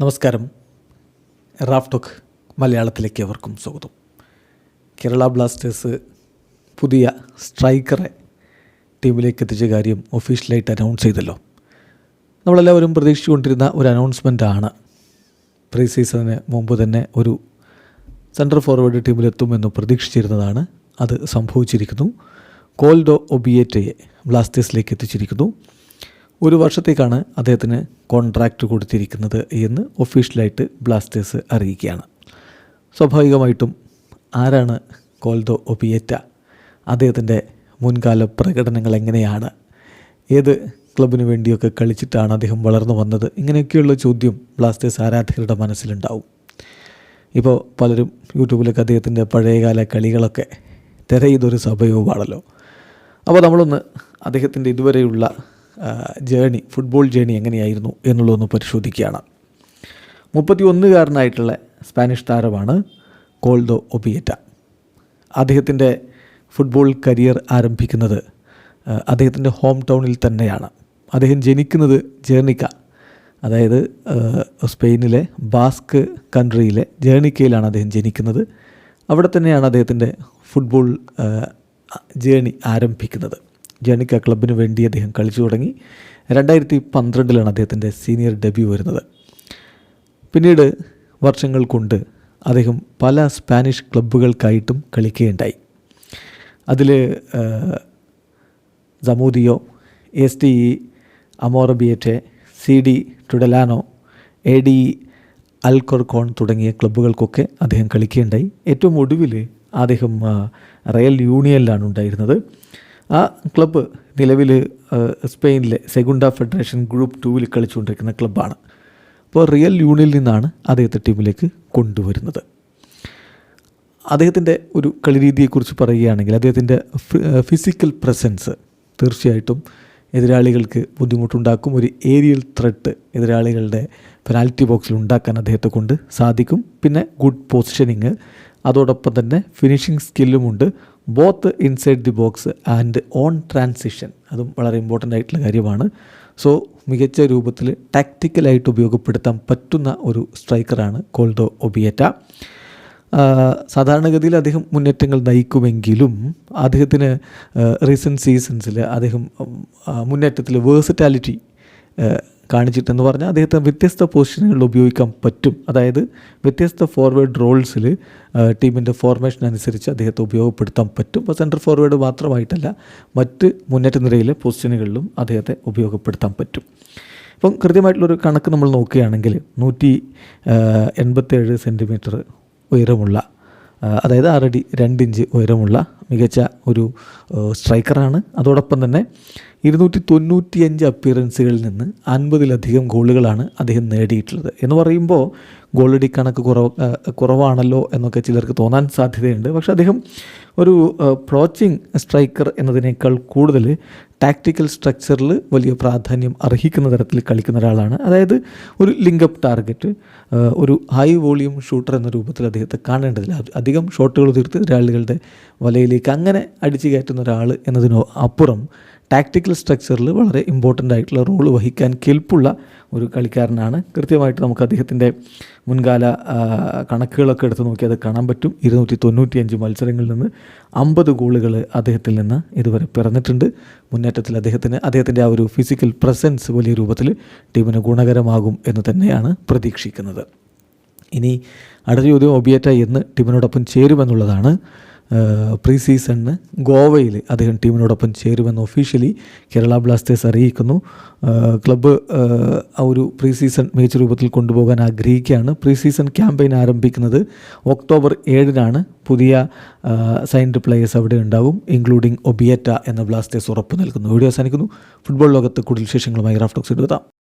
നമസ്കാരം. Raf talk മലയാളത്തിലേക്ക് അവർക്കും സ്വാഗതം. കേരള ബ്ലാസ്റ്റേഴ്സ് പുതിയ സ്ട്രൈക്കറെ ടീമിലേക്ക് എത്തിച്ച കാര്യം ഒഫീഷ്യലായിട്ട് അനൗൺസ് ചെയ്തല്ലോ. നമ്മളെല്ലാവരും പ്രതീക്ഷിച്ചുകൊണ്ടിരുന്ന ഒരു അനൗൺസ്മെന്റാണ് പ്രീ സീസണിന് മുമ്പ് തന്നെ ഒരു സെൻട്രൽ ഫോർവേഡ് ടീമിലെത്തുമെന്ന് പ്രതീക്ഷിച്ചിരുന്നതാണ്. അത് സംഭവിച്ചിരിക്കുന്നു. കോൾഡോ ഒബിയേറ്റയെ ബ്ലാസ്റ്റേഴ്സിലേക്ക് എത്തിച്ചിരിക്കുന്നു. ഒരു വർഷത്തേക്കാണ് അദ്ദേഹത്തിന് കോൺട്രാക്റ്റ് കൊടുത്തിരിക്കുന്നത് എന്ന് ഒഫീഷ്യലായിട്ട് ബ്ലാസ്റ്റേഴ്സ് അറിയിക്കുകയാണ്. സ്വാഭാവികമായിട്ടും ആരാണ് കോൽദോ ഒബിയേറ്റ അദ്ദേഹത്തിന്റെ മുൻകാല പ്രകടനങ്ങൾ എങ്ങനെയാണ്? ഏത് ക്ലബിന് വേണ്ടിയൊക്കെ കളിച്ചിട്ടാണ് അദ്ദേഹം വളർന്നു വന്നത്? ഇങ്ങനെയൊക്കെയുള്ള ചോദ്യം ബ്ലാസ്റ്റേഴ്സ് ആരാധകരുടെ മനസ്സിലുണ്ടാവും. ഇപ്പോൾ പലരും യൂട്യൂബിലൊക്കെ അദ്ദേഹത്തിന്റെ പഴയകാല കളികളൊക്കെ തിരയുന്നൊരു സമയവുമാണല്ലോ അപ്പോൾ നമ്മളൊന്ന് അദ്ദേഹത്തിന്റെ ഇതുവരെയുള്ള ജേണി ഫുട്ബോൾ ജേണി എങ്ങനെയായിരുന്നു എന്നുള്ളതൊന്ന് പരിശോധിക്കുകയാണ്. മുപ്പത്തി ഒന്നുകാരനായിട്ടുള്ള സ്പാനിഷ് താരമാണ് കോൾഡോ ഒബിയറ്റ. അദ്ദേഹത്തിന്റെ ഫുട്ബോൾ കരിയർ ആരംഭിക്കുന്നത് അദ്ദേഹത്തിന്റെ ഹോം ടൗണിൽ തന്നെയാണ്. അദ്ദേഹം ജനിക്കുന്നത് ജേർണിക്ക അതായത് സ്പെയിനിലെ ബാസ്ക് കൺട്രിയിലെ ജേർണിക്കയിലാണ് അദ്ദേഹം ജനിക്കുന്നത്. അവിടെ തന്നെയാണ് അദ്ദേഹത്തിന്റെ ഫുട്ബോൾ ജേണി ആരംഭിക്കുന്നത്. ജേണിക്ക ക്ലബിന് വേണ്ടി അദ്ദേഹം കളിച്ചു തുടങ്ങി. രണ്ടായിരത്തി പന്ത്രണ്ടിലാണ് അദ്ദേഹത്തിന്റെ സീനിയർ ഡെബ്യൂ വരുന്നത്. പിന്നീട് വർഷങ്ങൾ കൊണ്ട് അദ്ദേഹം പല സ്പാനിഷ് ക്ലബ്ബുകൾക്കായിട്ടും കളിക്കുകയുണ്ടായി. അതിൽ Zamudio S T E Amorebieta C D Tudelano A D Alcorcon തുടങ്ങിയ ക്ലബ്ബുകൾക്കൊക്കെ അദ്ദേഹം കളിക്കുകയുണ്ടായി. ഏറ്റവും ഒടുവിൽ അദ്ദേഹം റയൽ യൂണിയനിലാണ് ഉണ്ടായിരുന്നത്. ആ ക്ലബ്ബ് നിലവിൽ സ്പെയിനിലെ സെഗുണ്ട ഫെഡറേഷൻ ഗ്രൂപ്പ് ടൂവിൽ കളിച്ചുകൊണ്ടിരിക്കുന്ന ക്ലബ്ബാണ് അപ്പോൾ റിയൽ യൂണിയനിൽ നിന്നാണ് അദ്ദേഹത്തെ ടീമിലേക്ക് കൊണ്ടുവരുന്നത്. അദ്ദേഹത്തിന്റെ ഒരു കളിരീതിയെക്കുറിച്ച് പറയുകയാണെങ്കിൽ അദ്ദേഹത്തിന്റെ ഫിസിക്കൽ പ്രസൻസ് തീർച്ചയായിട്ടും എതിരാളികൾക്ക് ബുദ്ധിമുട്ടുണ്ടാക്കും. ഒരു ഏരിയൽ ത്രെട്ട് എതിരാളികളുടെ പെനാൽറ്റി ബോക്സിൽ ഉണ്ടാക്കാൻ അദ്ദേഹത്തെ കൊണ്ട് സാധിക്കും. പിന്നെ ഗുഡ് പൊസിഷനിങ് അതോടൊപ്പം തന്നെ finishing സ്കില്ലുമുണ്ട് both inside the box and on transition അതും വളരെ ഇമ്പോർട്ടന്റ് ആയിട്ടുള്ള കാര്യമാണ്. സോ മികച്ച രൂപത്തിൽ ടാക്റ്റിക്കലായിട്ട് ഉപയോഗപ്പെടുത്താൻ പറ്റുന്ന ഒരു സ്ട്രൈക്കറാണ് കോൾഡോ ഒബിയറ്റ സാധാരണഗതിയിൽ അദ്ദേഹം മുന്നേറ്റങ്ങൾ നയിക്കുമെങ്കിലും അദ്ദേഹത്തിന് റീസെന്റ് സീസൺസിൽ അദ്ദേഹം മുന്നേറ്റത്തിൽ വേഴ്സിറ്റാലിറ്റി കാണിച്ചിട്ടെന്ന് പറഞ്ഞാൽ അദ്ദേഹത്തെ വ്യത്യസ്ത പൊസിഷനുകളിൽ ഉപയോഗിക്കാൻ പറ്റും. അതായത് വ്യത്യസ്ത ഫോർവേഡ് റോൾസിൽ ടീമിന്റെ ഫോർമേഷൻ അനുസരിച്ച് അദ്ദേഹത്തെ ഉപയോഗപ്പെടുത്താൻ പറ്റും. അപ്പോൾ സെൻട്രൽ ഫോർവേഡ് മാത്രമായിട്ടല്ല മറ്റ് മുന്നേറ്റ നിരയിലെ പൊസിഷനുകളിലും അദ്ദേഹത്തെ ഉപയോഗപ്പെടുത്താൻ പറ്റും. ഇപ്പം കൃത്യമായിട്ടുള്ളൊരു കണക്ക് നമ്മൾ നോക്കുകയാണെങ്കിൽ നൂറ്റി എൺപത്തേഴ് സെന്റിമീറ്റർ ഉയരമുള്ള അതായത് ആറടി രണ്ടിഞ്ച് ഉയരമുള്ള മികച്ച ഒരു സ്ട്രൈക്കറാണ് അതോടൊപ്പം തന്നെ ഇരുന്നൂറ്റി തൊണ്ണൂറ്റിയഞ്ച് അപ്പിയറൻസുകളിൽ നിന്ന് അൻപതിലധികം ഗോളുകളാണ് അദ്ദേഹം നേടിയിട്ടുള്ളത്. എന്ന് പറയുമ്പോൾ ഗോളടി കണക്ക് കുറവ് കുറവാണല്ലോ എന്നൊക്കെ ചിലർക്ക് തോന്നാൻ സാധ്യതയുണ്ട്. പക്ഷേ അദ്ദേഹം ഒരു പ്രോച്ചിങ് സ്ട്രൈക്കർ എന്നതിനേക്കാൾ കൂടുതൽ ടാക്റ്റിക്കൽ സ്ട്രക്ചറിൽ വലിയ പ്രാധാന്യം അർഹിക്കുന്ന തരത്തിൽ കളിക്കുന്ന ഒരാളാണ്. അതായത് ഒരു ലിങ്കപ്പ് ടാർഗറ്റ് ഒരു ഹൈ വോളിയം ഷൂട്ടർ എന്ന രൂപത്തിൽ അദ്ദേഹത്തെ കാണേണ്ടതില്ല. അധികം ഷോട്ടുകൾ തീർത്ത് എതിരാളികളുടെ വലയിലേക്ക് അങ്ങനെ അടിച്ചു കയറ്റുന്ന ഒരാൾ എന്നതിനോ അപ്പുറം ടാക്റ്റിക്കൽ സ്ട്രക്ചറിൽ വളരെ ഇമ്പോർട്ടന്റ് ആയിട്ടുള്ള റോൾ വഹിക്കാൻ കെൽപ്പുള്ള ഒരു കളിക്കാരനാണ്. കൃത്യമായിട്ട് നമുക്ക് അദ്ദേഹത്തിന്റെ മുൻകാല കണക്കുകളൊക്കെ എടുത്ത് നോക്കി അത് കാണാൻ പറ്റും. ഇരുന്നൂറ്റി തൊണ്ണൂറ്റിയഞ്ച് മത്സരങ്ങളിൽ നിന്ന് അമ്പത് ഗോളുകൾ അദ്ദേഹത്തിൽ നിന്ന് ഇതുവരെ പിറന്നിട്ടുണ്ട്. മുന്നേറ്റത്തിൽ അദ്ദേഹത്തിന് അദ്ദേഹത്തിന്റെ ആ ഒരു ഫിസിക്കൽ പ്രസൻസ് വലിയ രൂപത്തിൽ ടീമിന് ഗുണകരമാകും എന്ന് തന്നെയാണ് പ്രതീക്ഷിക്കുന്നത്. ഇനി അടുത്ത ചോദ്യം ഒബിയേറ്റ എന്ന് ടീമിനോടൊപ്പം ചേരുമെന്നുള്ളതാണ്. പ്രീ സീസണിന് ഗോവയിൽ അദ്ദേഹം ടീമിനോടൊപ്പം ചേരുമെന്ന് ഒഫീഷ്യലി കേരള ബ്ലാസ്റ്റേഴ്സ് അറിയിക്കുന്നു. ക്ലബ്ബ് ആ, ഒരു പ്രീ സീസൺ മികച്ച രൂപത്തിൽ കൊണ്ടുപോകാൻ ആഗ്രഹിക്കുകയാണ്. പ്രീ സീസൺ ക്യാമ്പയിൻ ആരംഭിക്കുന്നത് ഒക്ടോബർ ഏഴിനാണ്. പുതിയ സൈൻഡ് പ്ലെയേഴ്സ് അവിടെ ഉണ്ടാവും ഇൻക്ലൂഡിംഗ് ഒബിയറ്റ എന്ന ബ്ലാസ്റ്റേഴ്സ് ഉറപ്പ് നൽകുന്നു. വീഡിയോ അവസാനിക്കുന്നു. ഫുട്ബോൾ ലോകത്ത് കൂടുതൽ വിശേഷങ്ങളുമായി റാഫ്റ്റോക്സ് എടുത്താം.